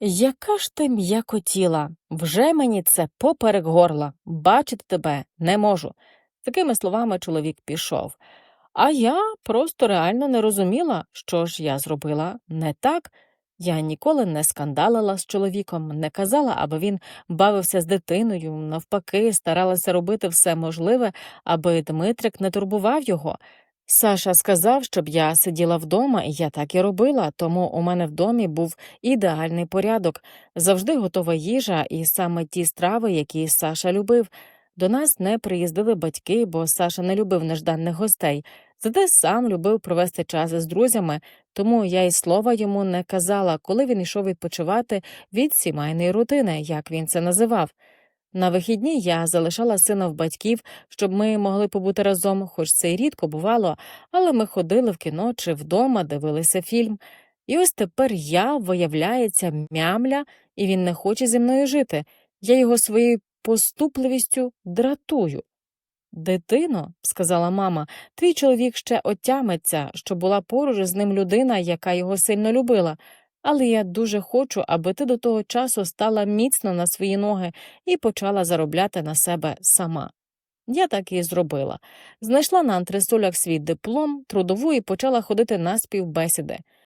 Яка ж ти м'якотіла? Вже мені це поперек горла. Бачити тебе не можу. Такими словами чоловік пішов. А я просто реально не розуміла, що ж я зробила не так. Я ніколи не скандалила з чоловіком, не казала, аби він бавився з дитиною, навпаки, старалася робити все можливе, аби Дмитрик не турбував його. Саша сказав, щоб я сиділа вдома, і я так і робила, тому у мене в домі був ідеальний порядок, завжди готова їжа, і саме ті страви, які Саша любив. До нас не приїздили батьки, бо Саша не любив нежданих гостей, зате сам любив провести час з друзями, тому я й слова йому не казала, коли він йшов відпочивати від сімейної рутини, як він це називав. На вихідні я залишала сина в батьків, щоб ми могли побути разом, хоч це й рідко бувало, але ми ходили в кіно чи вдома, дивилися фільм. І ось тепер я, виявляється, мямля, і він не хоче зі мною жити. Я його своєю поступливістю дратую. Дитино, сказала мама, твій чоловік ще отямиться, що була поруч з ним людина, яка його сильно любила. Але я дуже хочу, аби ти до того часу стала міцно на свої ноги і почала заробляти на себе сама. Я так і зробила. Знайшла на антресолях свій диплом, трудову і почала ходити на співбесіди.